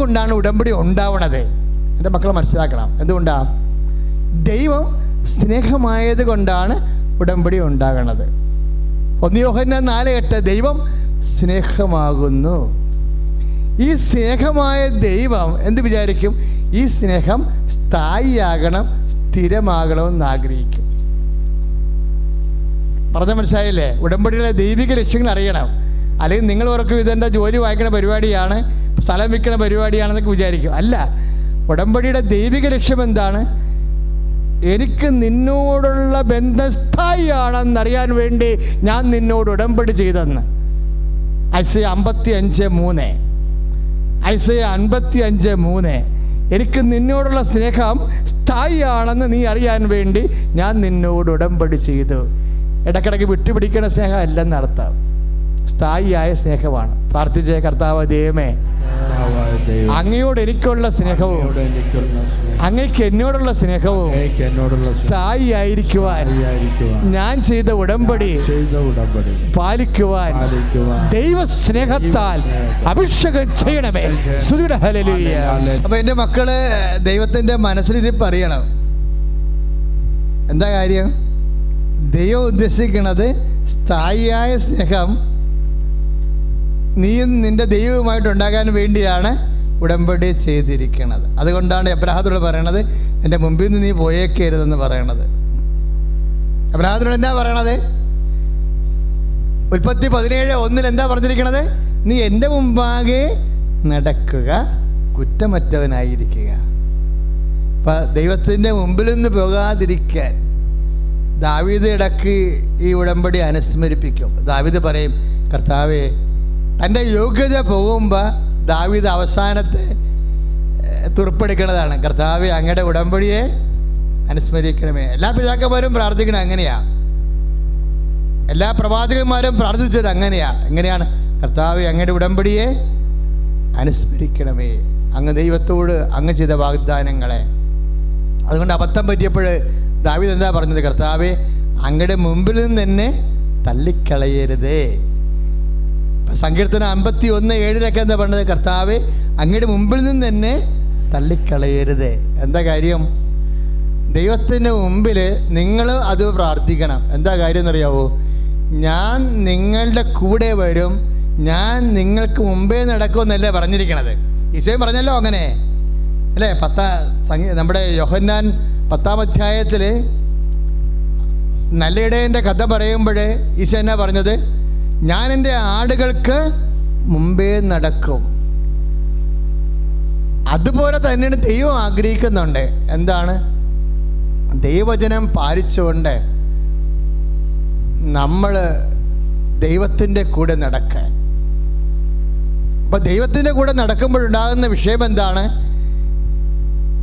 കൊണ്ടാണ് ഉടമ്പടി ഉണ്ടാവണത്? എന്റെ മക്കളെ മനസ്സിലാക്കണം. എന്തുകൊണ്ടാണ് ദൈവം സ്നേഹമായത് കൊണ്ടാണ് ഉടമ്പടി ഉണ്ടാകണത്. ഒന്ന് യോഹന്ന നാല് എട്ട് ദൈവം സ്നേഹമാകുന്നു. ഈ സ്നേഹമായ ദൈവം എന്ത് വിചാരിക്കും? ഈ സ്നേഹം സ്ഥായിയാകണം സ്ഥിരമാകണമെന്ന് ആഗ്രഹിക്കും. പറഞ്ഞ മനസ്സിലായില്ലേ? ഉടമ്പടിയിലെ ദൈവിക ലക്ഷ്യങ്ങൾ അറിയണം. അല്ലെങ്കിൽ നിങ്ങൾ ഓർക്കും ഇതെന്റെ ജോലി വായിക്കുന്ന പരിപാടിയാണ് സ്ഥലം വിൽക്കുന്ന പരിപാടിയാണെന്നൊക്കെ വിചാരിക്കും. അല്ല ഉടമ്പടിയുടെ ദൈവിക ലക്ഷ്യം എന്താണ്? എനിക്ക് നിന്നോടുള്ള ബന്ധം സ്ഥായിയാണെന്നറിയാൻ വേണ്ടി ഞാൻ നിന്നോട് ഉടമ്പടി ചെയ്തെന്ന്. ഐസയ അമ്പത്തി അഞ്ച് മൂന്ന്. ഐസയ അൻപത്തി അഞ്ച് മൂന്ന്. എനിക്ക് നിന്നോടുള്ള സ്നേഹം സ്ഥായിയാണെന്ന് നീ അറിയാൻ വേണ്ടി ഞാൻ നിന്നോട് ഉടമ്പടി ചെയ്തു. ഇടക്കിടയ്ക്ക് വിട്ടുപിടിക്കുന്ന സ്നേഹം അല്ലെന്നർത്ഥം. സ്ഥായിയായ സ്നേഹമാണ്. പ്രാർത്ഥിച്ച കർത്താവ് ദൈവമേ. അങ്ങയോട് എനിക്കുള്ള സ്നേഹവും അങ്ങക്ക് അങ്ങയ്ക്ക് എന്നോടുള്ള സ്നേഹവും സ്ഥായി അറിയായിരിക്കുവാൻ ഞാൻ ചെയ്ത ഉടമ്പടി പാലിക്കുവാൻ ദൈവ സ്നേഹത്താൽ അഭിഷേകം ചെയ്യണമേ. ഹല്ലേലൂയ. അപ്പൊ എന്റെ മക്കൾ ദൈവത്തിന്റെ മനസ്സിലിരിപ്പ് അറിയണം എന്താ കാര്യം? ദൈവം ഉദ്ദേശിക്കുന്നത് സ്ഥായിയായ സ്നേഹം നീയും നിന്റെ ദൈവവുമായിട്ട് ഉണ്ടാകാൻ വേണ്ടിയാണ് ഉടമ്പടി ചെയ്തിരിക്കുന്നത്. അതുകൊണ്ടാണ് എബ്രാഹത്തോട് പറയണത് എന്റെ മുമ്പിൽ നിന്ന് നീ പോയേക്കരുതെന്ന് പറയണത്. എബ്രാഹത്തിനോട് എന്താ പറയണത്? ഉൽപ്പത്തി പതിനേഴ് ഒന്നിൽ എന്താ പറഞ്ഞിരിക്കണത്? നീ എന്റെ മുമ്പാകെ നടക്കുക കുറ്റമറ്റവനായിരിക്കുക. അപ്പം ദൈവത്തിന്റെ മുമ്പിൽ നിന്ന് പോകാതിരിക്കാൻ ദാവീദ് ഇടയ്ക്ക് ഈ ഉടമ്പടി അനുസ്മരിപ്പിക്കും. ദാവീദ് പറയും കർത്താവെ തന്റെ യോഗ്യത പോകുമ്പോൾ ദാവീദ് അവസാനത്തെ തുറപ്പെടുക്കുന്നതാണ്. കർത്താവ് അങ്ങയുടെ ഉടമ്പടിയെ അനുസ്മരിക്കണമേ. എല്ലാ പിതാക്കന്മാരും പ്രാർത്ഥിക്കണം അങ്ങനെയാണ് എല്ലാ പ്രവാചകന്മാരും പ്രാർത്ഥിച്ചത് അങ്ങനെയാ. എങ്ങനെയാണ്? കർത്താവ് അങ്ങയുടെ ഉടമ്പടിയെ അനുസ്മരിക്കണമേ. അങ്ങ് ദൈവത്തോട് അങ്ങ് ചെയ്ത വാഗ്ദാനങ്ങളെ. അതുകൊണ്ട് അബദ്ധം പറ്റിയപ്പോൾ ദാവീദ് എന്താ പറഞ്ഞത്? കർത്താവ് അങ്ങയുടെ മുമ്പിൽ നിന്ന് തന്നെ തള്ളിക്കളയരുതേ. സങ്കീർത്തനം അമ്പത്തി ഒന്ന് ഏഴിലൊക്കെ എന്താ പറഞ്ഞത്? കർത്താവ് അങ്ങയുടെ മുമ്പിൽ നിന്ന് തന്നെ തള്ളിക്കളയരുത്. എന്താ കാര്യം? ദൈവത്തിന്റെ മുമ്പിൽ നിങ്ങൾ അത് പ്രാർത്ഥിക്കണം. എന്താ കാര്യം എന്നറിയാവോ? ഞാൻ നിങ്ങളുടെ കൂടെ വരും. ഞാൻ നിങ്ങൾക്ക് മുമ്പേ നടക്കുമെന്നല്ലേ പറഞ്ഞിരിക്കണത്. ഈശോയും പറഞ്ഞല്ലോ അങ്ങനെ. അല്ലേ? പത്താ നമ്മുടെ യോഹന്നാൻ പത്താം അധ്യായത്തിൽ നല്ലയിടേന്റെ കഥ പറയുമ്പോൾ ഈശോ എന്നാ പറഞ്ഞത്? ഞാൻ എന്റെ ആടുകൾക്ക് മുമ്പേ നടക്കും. അതുപോലെ തന്നെയാണ് ദൈവം ആഗ്രഹിക്കുന്നുണ്ട്. എന്താണ്? ദൈവചനം പാലിച്ചുകൊണ്ട് നമ്മൾ ദൈവത്തിന്റെ കൂടെ നടക്കാൻ. അപ്പൊ ദൈവത്തിന്റെ കൂടെ നടക്കുമ്പോഴുണ്ടാകുന്ന വിഷയം എന്താണ്?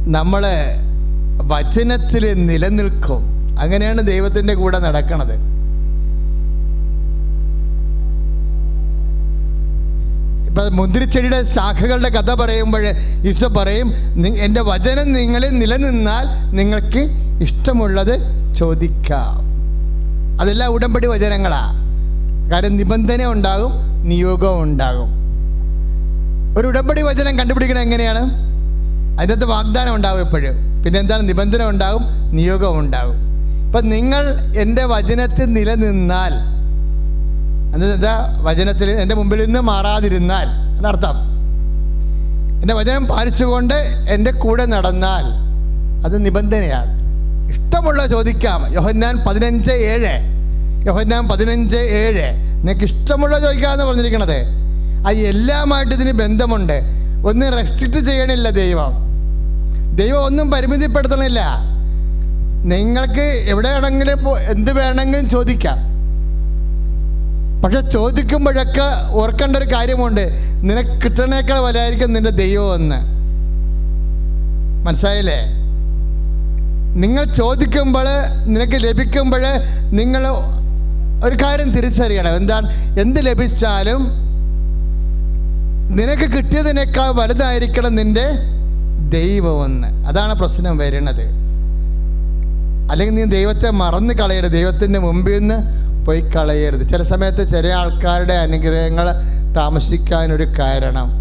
നമ്മൾ വചനത്തിൽ നിലനിൽക്കും. അങ്ങനെയാണ് ദൈവത്തിന്റെ കൂടെ നടക്കണത്. മുന്തിരിച്ചെടിയുടെ ശാഖകളുടെ കഥ പറയുമ്പോൾ ഈശോ പറയും "നി- എന്റെ വചനം നിങ്ങളിൽ നിലനിന്നാൽ നിങ്ങൾക്ക് ഇഷ്ടമുള്ളത് ചോദിക്കാം. അതെല്ലാം ഉടമ്പടി വചനങ്ങളാ. കാര്യം നിബന്ധന ഉണ്ടാകും നിയോഗം ഉണ്ടാകും. ഒരു ഉടമ്പടി വചനം കണ്ടുപിടിക്കണം എങ്ങനെയാണ്? അതിന്റെ അകത്ത് വാഗ്ദാനം ഉണ്ടാകും എപ്പോഴും. പിന്നെ എന്താണ്? നിബന്ധന ഉണ്ടാകും നിയോഗം ഉണ്ടാകും. ഇപ്പം നിങ്ങൾ എന്റെ വചനത്തിൽ നിലനിന്നാൽ എന്താ വചനത്തിൽ എന്റെ മുമ്പിൽ നിന്ന് മാറാതിരുന്നാൽ എന്നർത്ഥം എന്റെ വചനം പാലിച്ചുകൊണ്ട് എന്റെ കൂടെ നടന്നാൽ അത് നിബന്ധനയാണ്. ഇഷ്ടമുള്ള ചോദിക്കാം. യോഹന്നാൻ പതിനഞ്ച് ഏഴ്. യോഹന്നാൻ പതിനഞ്ച് ഏഴ്. നിനക്ക് ഇഷ്ടമുള്ള ചോദിക്കാമെന്ന് പറഞ്ഞിരിക്കണത്. ആ എല്ലാമായിട്ട് ഇതിന് ബന്ധമുണ്ട്. ഒന്ന് റെസ്ട്രിക്റ്റ് ചെയ്യണില്ല ദൈവം. ദൈവം ഒന്നും പരിമിതിപ്പെടുത്തണില്ല. നിങ്ങൾക്ക് എവിടെ വേണമെങ്കിലും എന്ത് വേണമെങ്കിലും ചോദിക്കാം. പക്ഷെ ചോദിക്കുമ്പോഴൊക്കെ ഓർക്കേണ്ട ഒരു കാര്യമുണ്ട്. നിനക്ക് കിട്ടണേക്കാൾ വലായിരിക്കും നിന്റെ ദൈവം എന്ന്. മനസ്സിലായില്ലേ? നിങ്ങൾ ചോദിക്കുമ്പോൾ നിനക്ക് ലഭിക്കുമ്പോൾ നിങ്ങൾ ഒരു കാര്യം തിരിച്ചറിയണം. എന്താണ്? എന്ത് ലഭിച്ചാലും നിനക്ക് കിട്ടിയതിനേക്കാൾ വലുതായിരിക്കണം നിന്റെ ദൈവമെന്ന് അതാണ് പ്രശ്നം വരുന്നത്. അല്ലെങ്കിൽ നീ ദൈവത്തെ മറന്നു കളയരുത്. ദൈവത്തിന്റെ മുമ്പിൽ നിന്ന് പോയി കളയരുത്. ചില സമയത്ത് ചില ആൾക്കാരുടെ അനുഗ്രഹങ്ങൾ താമസിക്കാനൊരു കാരണം.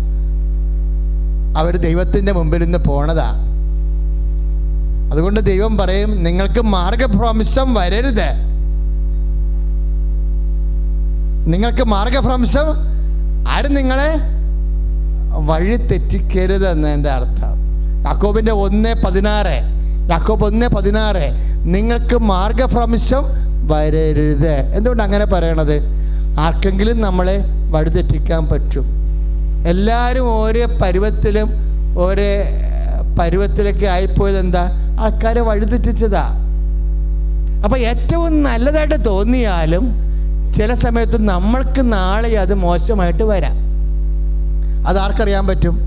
അവർ ദൈവത്തിന്റെ മുമ്പിൽ നിന്ന് പോണതാ. അതുകൊണ്ട് ദൈവം പറയും നിങ്ങൾക്ക് മാർഗഭ്രംശം വരരുത്. നിങ്ങൾക്ക് മാർഗഭ്രംശം ആരും നിങ്ങളെ വഴി തെറ്റിക്കരുത് എന്നതിന്റെ അർത്ഥം. യാക്കോബിന്റെ ഒന്ന് പതിനാറ്. യാക്കോബ് ഒന്ന് പതിനാറ്. നിങ്ങൾക്ക് മാർഗഭ്രംശം വരരുത്. എന്തുകൊണ്ട് അങ്ങനെ പറയണത്? ആർക്കെങ്കിലും നമ്മളെ വഴിതെറ്റിക്കാൻ പറ്റും. എല്ലാവരും ഓരോ പരുവത്തിലും ഓരോ പരുവത്തിലൊക്കെ ആയിപ്പോയത് എന്താ? ആൾക്കാരെ വഴിതെറ്റിച്ചതാ. അപ്പം ഏറ്റവും നല്ലതായിട്ട് തോന്നിയാലും ചില സമയത്ത് നമ്മൾക്ക് നാളെ അത് മോശമായിട്ട് വരാം. അതാർക്കറിയാൻ പറ്റും?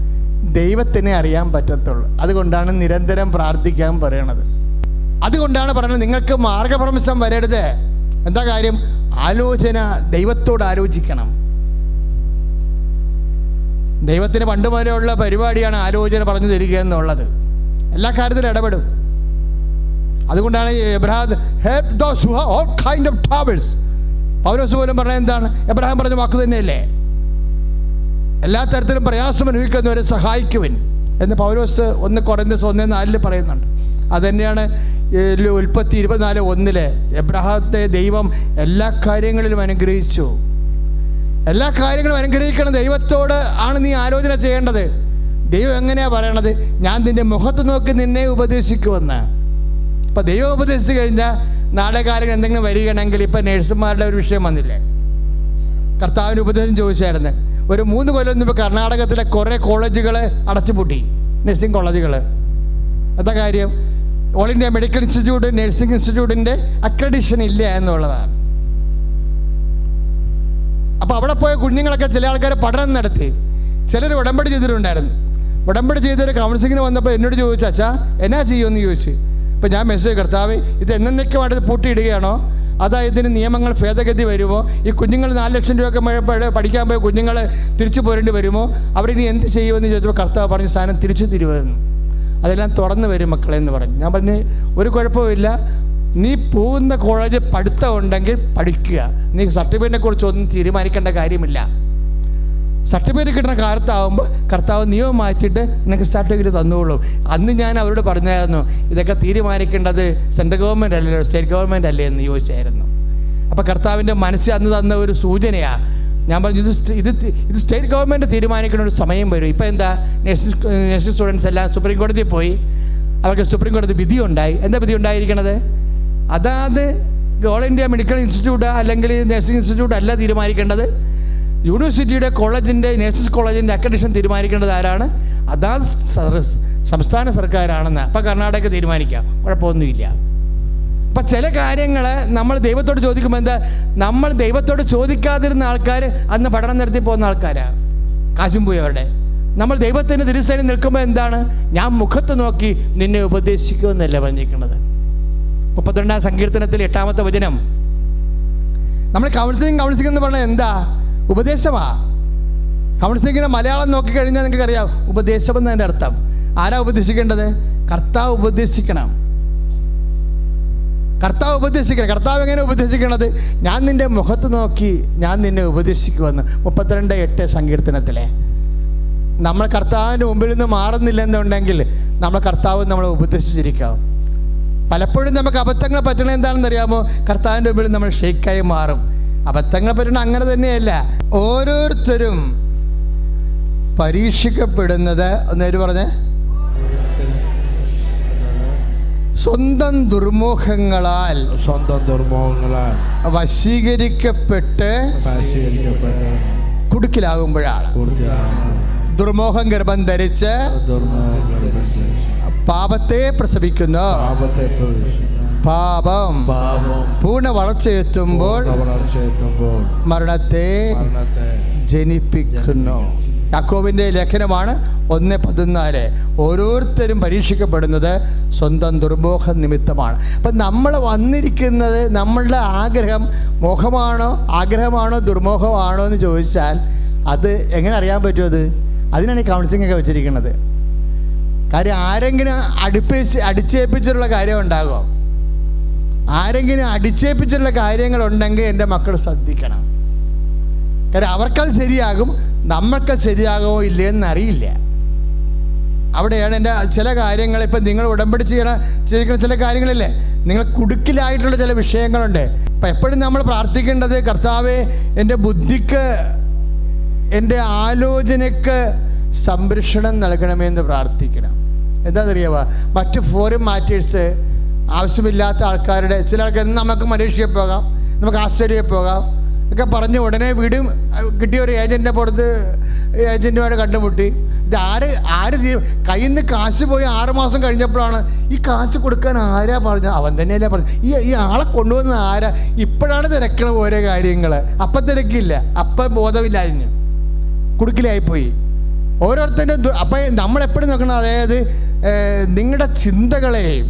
ദൈവത്തിനെ അറിയാൻ പറ്റത്തുള്ളൂ. അതുകൊണ്ടാണ് നിരന്തരം പ്രാർത്ഥിക്കാൻ പറയണത്. അതുകൊണ്ടാണ് പറയുന്നത് നിങ്ങൾക്ക് മാർഗഭ്രംശം വരരുത്. എന്താ കാര്യം? ആലോചന ദൈവത്തോട് ആലോചിക്കണം. ദൈവത്തിന് പണ്ട് മുതലുള്ള പരിപാടിയാണ് ആലോചന പറഞ്ഞു തരിക എന്നുള്ളത്. എല്ലാ കാര്യത്തിലും ഇടപെടും. അതുകൊണ്ടാണ് Abraham help all kind of travels Paulose പോലും പറഞ്ഞത് എന്താണ്? എബ്രഹാം പറഞ്ഞ വാക്ക് തന്നെയല്ലേ? എല്ലാ തരത്തിലും പ്രയാസം അനുഭവിക്കുന്നവരെ സഹായിക്കുവിൻ എന്ന് പൗലോസ് ഒന്ന് കുറഞ്ഞ സ്വന്തം നാലിൽ പറയുന്നുണ്ട്. അതുതന്നെയാണ് ഉൽപ്പത്തി ഇരുപത്തിനാല് ഒന്നിൽ എബ്രഹാത്തെ ദൈവം എല്ലാ കാര്യങ്ങളിലും അനുഗ്രഹിച്ചു. എല്ലാ കാര്യങ്ങളും അനുഗ്രഹിക്കണം. ദൈവത്തോട് ആണ് നീ ആലോചന ചെയ്യേണ്ടത്. ദൈവം എങ്ങനെയാ പറയണത്? ഞാൻ നിന്റെ മുഖത്ത് നോക്കി നിന്നെ ഉപദേശിക്കുമെന്ന്. ഇപ്പം ദൈവം ഉപദേശിച്ചു കഴിഞ്ഞാൽ നാളെ കാര്യങ്ങൾ എന്തെങ്കിലും വരികയാണെങ്കിൽ ഇപ്പം നേഴ്സുമാരുടെ ഒരു വിഷയം വന്നില്ലേ? കർത്താവിന് ഉപദേശം ചോദിച്ചായിരുന്നു. ഒരു മൂന്ന് കൊല്ലം മുമ്പ് കർണാടകത്തിലെ കുറേ കോളേജുകൾ അടച്ചുപൂട്ടി. നഴ്സിംഗ് കോളേജുകൾ എന്താ കാര്യം? All India medical institute nursing ഇൻസ്റ്റിറ്റ്യൂട്ടിന്റെ അക്രഡിഷൻ ഇല്ല എന്നുള്ളതാണ്. അപ്പോൾ അവിടെ പോയ കുഞ്ഞുങ്ങളൊക്കെ ചില ആൾക്കാർ പഠനം നടത്തി. ചിലർ ഉടമ്പടി ചെയ്തിട്ടുണ്ടായിരുന്നു. ഉടമ്പടി ചെയ്തൊരു കൗൺസിലിങ്ങിന് വന്നപ്പോൾ എന്നോട് ചോദിച്ചു അച്ഛാ എന്നാ ചെയ്യുമെന്ന് ചോദിച്ചു. അപ്പോൾ ഞാൻ മെസ്സേജ് കർത്താവ് ഇത് എന്നേക്കുമായിട്ട് പൂട്ടിയിടുകയാണോ? അതാ ഇതിന് നിയമങ്ങൾ ഭേദഗതി വരുമോ? ഈ കുഞ്ഞുങ്ങൾ നാല് ലക്ഷം രൂപയൊക്കെ പഠിക്കാൻ പോയ കുഞ്ഞുങ്ങൾ തിരിച്ചു പോരേണ്ടി വരുമോ? അവരിനി എന്ത് ചെയ്യുമെന്ന് ചോദിച്ചപ്പോൾ കർത്താവ് പറഞ്ഞ സാധനം തിരിച്ചു തരുമെന്ന്. അതെല്ലാം തുറന്നു വരും മക്കളെ എന്ന് പറഞ്ഞു. ഞാൻ പറഞ്ഞു ഒരു കുഴപ്പമില്ല നീ പോകുന്ന കോളേജ് പഠിത്തം ഉണ്ടെങ്കിൽ പഠിക്കുക. നീ സർട്ടിഫിക്കറ്റിനെ കുറിച്ച് ഒന്നും തീരുമാനിക്കേണ്ട കാര്യമില്ല. സർട്ടിഫിക്കറ്റ് കിട്ടുന്ന കാലത്താവുമ്പോൾ കർത്താവ് നിയമം മാറ്റിയിട്ട് നിനക്ക് സർട്ടിഫിക്കറ്റ് തന്നോളൂ. അന്ന് ഞാൻ അവരോട് പറഞ്ഞായിരുന്നു ഇതൊക്കെ തീരുമാനിക്കേണ്ടത് സെൻട്രൽ ഗവൺമെന്റ് അല്ലല്ലോ സ്റ്റേറ്റ് ഗവൺമെന്റ് അല്ലേ? എന്ന് ചോദിച്ചായിരുന്നു. അപ്പോൾ കർത്താവിന്റെ മനസ്സിൽ അന്ന് തന്ന ഒരു സൂചനയാണ് ഞാൻ പറഞ്ഞു ഇത് ഇത് ഇത് സ്റ്റേറ്റ് ഗവൺമെന്റ് തീരുമാനിക്കുന്ന ഒരു സമയം വരും. ഇപ്പോൾ എന്താ നഴ്സിംഗ് നഴ്സിംഗ് സ്റ്റുഡൻസ് എല്ലാം സുപ്രീം കോടതിയിൽ പോയി. അവർക്ക് സുപ്രീം കോടതി വിധി ഉണ്ടായി എന്താ വിധി ഉണ്ടായിരിക്കണത് അതാത് ഓൾ ഇന്ത്യ മെഡിക്കൽ ഇൻസ്റ്റിറ്റ്യൂട്ട് അല്ലെങ്കിൽ നഴ്സിംഗ് ഇൻസ്റ്റിറ്റ്യൂട്ട് അല്ല തീരുമാനിക്കേണ്ടത്. യൂണിവേഴ്സിറ്റിയുടെ കോളേജിന്റെ നഴ്സിംഗ് കോളേജിന്റെ അക്കഡിഷൻ തീരുമാനിക്കേണ്ടത് ആരാണ്? അതാത് സംസ്ഥാന സർക്കാരാണെന്ന്. അപ്പോൾ കർണാടക തീരുമാനിക്കാം. കുഴപ്പമൊന്നുമില്ല. അപ്പം ചില കാര്യങ്ങൾ നമ്മൾ ദൈവത്തോട് ചോദിക്കുമ്പോൾ എന്താ? നമ്മൾ ദൈവത്തോട് ചോദിക്കാതിരുന്ന ആൾക്കാർ അന്ന് പഠനം നടത്തി പോകുന്ന ആൾക്കാരാണ് കാശും പോയി അവരുടെ. നമ്മൾ ദൈവത്തിന്റെ തിരുസേന നിൽക്കുമ്പോൾ എന്താണ്? ഞാൻ മുഖത്ത് നോക്കി നിന്നെ ഉപദേശിക്കുമെന്നല്ല പറഞ്ഞിരിക്കുന്നത്. മുപ്പത്തിരണ്ടാം സങ്കീർത്തനത്തിൽ എട്ടാമത്തെ വചനം. നമ്മൾ കൗൺസിലിംഗ് കൗൺസിലിംഗ് എന്ന് പറഞ്ഞാൽ എന്താ? ഉപദേശമാ. കൗൺസിലിങ്ങിന് മലയാളം നോക്കിക്കഴിഞ്ഞാൽ നിങ്ങൾക്ക് അറിയാം ഉപദേശം എന്നതിന്റെ അർത്ഥം. ആരാ ഉപദേശിക്കേണ്ടത്? കർത്താവ് ഉപദേശിക്കണം. കർത്താവ് ഉപദേശിക്കണം. കർത്താവ് എങ്ങനെ ഉപദേശിക്കണത്? ഞാൻ നിന്റെ മുഖത്ത് നോക്കി ഞാൻ നിന്നെ ഉപദേശിക്കുമെന്ന്. മുപ്പത്തിരണ്ട് എട്ട് സങ്കീർത്തനത്തിലെ. നമ്മൾ കർത്താവിന്റെ മുമ്പിൽ നിന്ന് മാറുന്നില്ലെന്നുണ്ടെങ്കിൽ നമ്മൾ കർത്താവ് നമ്മളെ ഉപദേശിച്ചിരിക്കാം. പലപ്പോഴും നമുക്ക് അബദ്ധങ്ങൾ പറ്റണ എന്താണെന്ന് അറിയാമോ കർത്താവിന്റെ മുമ്പിൽ നമ്മൾ ഷെയ്ക്കായി മാറും. അബദ്ധങ്ങൾ പറ്റണ അങ്ങനെ തന്നെയല്ല. ഓരോരുത്തരും പരീക്ഷിക്കപ്പെടുന്നത് ഒന്നേര് പറഞ്ഞേ? സ്വന്തം ദുർമോഹങ്ങളാൽ സ്വന്തം ദുർമോഹങ്ങളാൽ വശീകരിക്കപ്പെട്ട് കുടുക്കിലാകുമ്പോഴാണ്. ദുർമോഹം ഗർഭം ധരിച്ച് പാപത്തെ പ്രസവിക്കുന്നു. പാപം പൂർണ വളർച്ചയെത്തുമ്പോൾ മരണത്തെ ജനിപ്പിക്കുന്നു. അക്കോവിന്റെ ലേഖനമാണ് ഒന്ന് പതിനാല്. ഓരോരുത്തരും പരീക്ഷിക്കപ്പെടുന്നത് സ്വന്തം ദുർമോഹ നിമിത്തമാണ്. അപ്പം നമ്മൾ വന്നിരിക്കുന്നത് നമ്മളുടെ ആഗ്രഹം മോഹമാണോ ആഗ്രഹമാണോ ദുർമോഹമാണോ എന്ന് ചോദിച്ചാൽ അത് എങ്ങനെ അറിയാൻ പറ്റുമത് അത്? അതിനാണ് ഈ കൗൺസിലിംഗ് ഒക്കെ വെച്ചിരിക്കുന്നത്. കാര്യം ആരെങ്കിലും അടുപ്പിച്ച് അടിച്ചേൽപ്പിച്ചിട്ടുള്ള കാര്യം ഉണ്ടാകുമോ ആരെങ്കിലും അടിച്ചേൽപ്പിച്ചിട്ടുള്ള കാര്യങ്ങളുണ്ടെങ്കിൽ എന്റെ മക്കൾ ശ്രദ്ധിക്കണം. കാര്യം അവർക്കത് ശരിയാകും നമ്മൾക്ക് ശരിയാകുമോ ഇല്ലയെന്ന് അറിയില്ല. അവിടെയാണ് എന്റെ ചില കാര്യങ്ങൾ ഇപ്പം നിങ്ങൾ ഉടമ്പടി ചെയ്യണ ചെയ്യിക്കുന്ന ചില കാര്യങ്ങളില്ലേ? നിങ്ങൾ കുടുക്കിലായിട്ടുള്ള ചില വിഷയങ്ങളുണ്ട്. അപ്പം എപ്പോഴും നമ്മൾ പ്രാർത്ഥിക്കേണ്ടത് കർത്താവ് എന്റെ ബുദ്ധിക്ക് എന്റെ ആലോചനയ്ക്ക് സംരക്ഷണം നൽകണമെന്ന് പ്രാർത്ഥിക്കണം. എന്താണെന്നറിയാവോ? മറ്റ് ഫോറിൻ മാറ്റേഴ്സ് ആവശ്യമില്ലാത്ത ആൾക്കാരുടെ ചില ആൾക്കാർ നമുക്ക് മലേഷ്യയിൽ പോകാം നമുക്ക് ആസ്ട്രേലിയയിൽ പോകാം ഒക്കെ പറഞ്ഞ് ഉടനെ വീടും കിട്ടിയ ഒരു ഏജന്റിനെ പുറത്ത് ഏജന്റുമായിട്ട് കണ്ടുമുട്ടി. ഇത് ആര് കയ്യിൽ നിന്ന് കാശ് പോയി ആറുമാസം കഴിഞ്ഞപ്പോഴാണ് ഈ കാശ് കൊടുക്കാൻ ആരാ പറഞ്ഞത്? അവൻ തന്നെയല്ലേ പറഞ്ഞു ഈ ഈ ആളെ കൊണ്ടുവന്ന ആരാ? ഇപ്പോഴാണ് തിരക്കണ ഓരോ കാര്യങ്ങൾ അപ്പം തിരക്കില്ല. അപ്പം ബോധമില്ലായിരുന്നു കുടുക്കിലായിപ്പോയി. ഓരോരുത്തരുടെ അപ്പം നമ്മളെപ്പോഴും നോക്കണം അതായത് നിങ്ങളുടെ ചിന്തകളെയും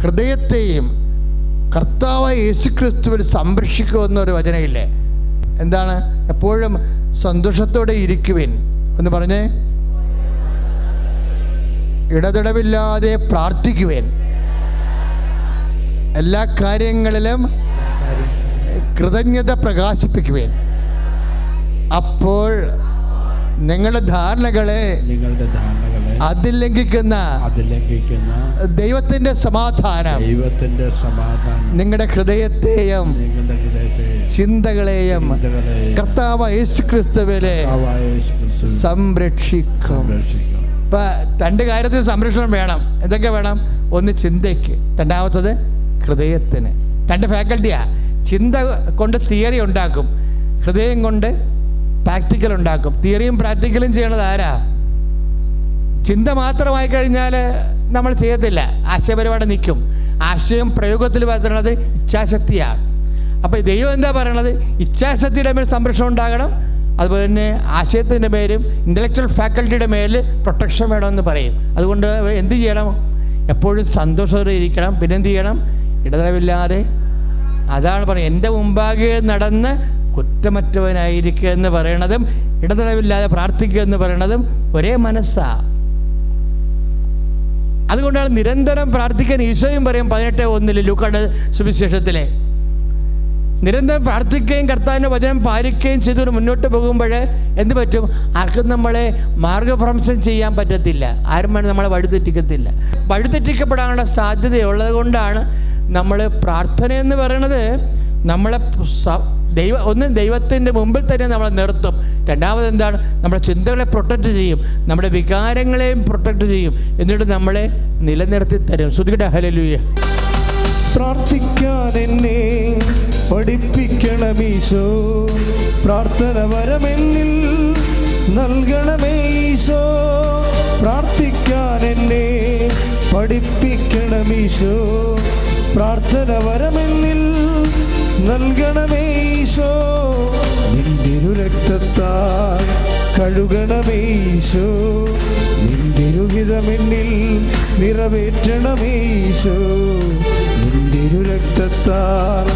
ഹൃദയത്തെയും കർത്താവായ യേശു ക്രിസ്തുവിൽ സംരക്ഷിക്കുമെന്നൊരു വചനയില്ലേ? എന്താണ്? എപ്പോഴും സന്തോഷത്തോടെ ഇരിക്കുവിൻ. എന്ന് പറഞ്ഞേ. ഇടതടവില്ലാതെ പ്രാർത്ഥിക്കുവേൻ. എല്ലാ കാര്യങ്ങളിലും കൃതജ്ഞത പ്രകാശിപ്പിക്കുവേൻ. അപ്പോൾ നിങ്ങളുടെ ധാരണകളെ നിങ്ങളുടെ ധാരണകളെ അതിൽ ലംഘിക്കുന്ന അതിലംഘിക്കുന്ന ദൈവത്തിന്റെ സമാധാനം ദൈവത്തിന്റെ സമാധാനം നിങ്ങളുടെ ഹൃദയത്തെയും നിങ്ങളുടെ ഹൃദയത്തെയും ചിന്തകളെയും കർത്താവ് യേശുക്രിസ്തുവിലെ സംരക്ഷിക്കും. ഇപ്പം രണ്ട് കാര്യത്തിൽ സംരക്ഷണം വേണം. എന്തൊക്കെ വേണം? ഒന്ന് ചിന്തയ്ക്ക്. രണ്ടാമത്തത് ഹൃദയത്തിന്. രണ്ട് ഫാക്കൽറ്റിയാ. ചിന്ത കൊണ്ട് തിയറി ഉണ്ടാക്കും. ഹൃദയം കൊണ്ട് പ്രാക്ടിക്കൽ ഉണ്ടാക്കും. തിയറിയും പ്രാക്ടിക്കലും ചെയ്യണത് ആരാ? ചിന്ത മാത്രമായി കഴിഞ്ഞാൽ നമ്മൾ ചെയ്യത്തില്ല. ആശയപരമായിട്ട് നിൽക്കും. ആശയം പ്രയോഗത്തിൽ വരുന്നത് ഇച്ഛാശക്തിയാണ്. അപ്പോൾ ദൈവം എന്താ പറയണത്? ഇച്ഛാശക്തിയുടെ മേൽ സംരക്ഷണം ഉണ്ടാകണം. അതുപോലെ തന്നെ ആശയത്തിന്റെ മേലും ഇന്റലക്ച്വൽ ഫാക്കൽറ്റിയുടെ മേൽ പ്രൊട്ടക്ഷൻ വേണമെന്ന് പറയും. അതുകൊണ്ട് എന്ത് ചെയ്യണം? എപ്പോഴും സന്തോഷത്തോടെ ഇരിക്കണം. പിന്നെ എന്ത് ചെയ്യണം? ഇടതരവില്ലാതെ അതാണ് പറയുന്നത് എന്റെ മുമ്പാകെ നടന്ന് കുറ്റമറ്റവനായിരിക്കുക എന്ന് പറയണതും ഇടതടവില്ലാതെ പ്രാർത്ഥിക്കുക എന്ന് പറയണതും ഒരേ മനസ്സാണ് അതുകൊണ്ടാണ് നിരന്തരം പ്രാർത്ഥിക്കാൻ ഈശോയും പറയും പതിനെട്ട് ഒന്നിൽ ലൂക്കാട് സുവിശേഷത്തിലെ. നിരന്തരം പ്രാർത്ഥിക്കുകയും കർത്താവിന്റെ വചനം പാലിക്കുകയും ചെയ്തുകൊണ്ട് മുന്നോട്ട് പോകുമ്പോൾ എന്ത് പറ്റും? ആർക്കും നമ്മളെ മാർഗഭ്രംശം ചെയ്യാൻ പറ്റത്തില്ല. ആരും വേണം നമ്മളെ വഴിതെറ്റിക്കത്തില്ല. വഴിതെറ്റിക്കപ്പെടാനുള്ള സാധ്യതയുള്ളത് കൊണ്ടാണ് നമ്മൾ പ്രാർത്ഥന എന്ന് പറയുന്നത് നമ്മളെ ദൈവ ഒന്ന് ദൈവത്തിന്റെ മുമ്പിൽ തന്നെ നമ്മളെ നിർത്തും. രണ്ടാമത് എന്താണ്? നമ്മുടെ ചിന്തകളെ പ്രൊട്ടക്റ്റ് ചെയ്യും. നമ്മുടെ വികാരങ്ങളെയും പ്രൊട്ടക്റ്റ് ചെയ്യും. എന്നിട്ട് നമ്മളെ നിലനിർത്തി തരും. ശ്രുതികട ഹലലൂയ പ്രാർത്ഥിക്കാൻ എന്നെ പഠിപ്പിക്കണമീശോ പ്രാർത്ഥന വരമെന്നിൽ നൽകണമേ ഈശോ. പ്രാർത്ഥിക്കാൻ എന്നെ പഠിപ്പിക്കണമീശോ പ്രാർത്ഥന വരമെന്നിൽ നൽകണമേ ഈശോ. നിന്തിരു രക്തത്താൽ കഴുകണമേശോ നിന്തിരുഹിതമെന്നിൽ നിറവേറ്റണമേശോ നിന്തിരു രക്തത്താൽ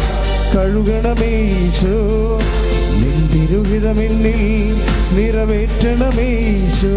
കഴുകണമേ ഈശോ നിറവേറ്റണമേശോ.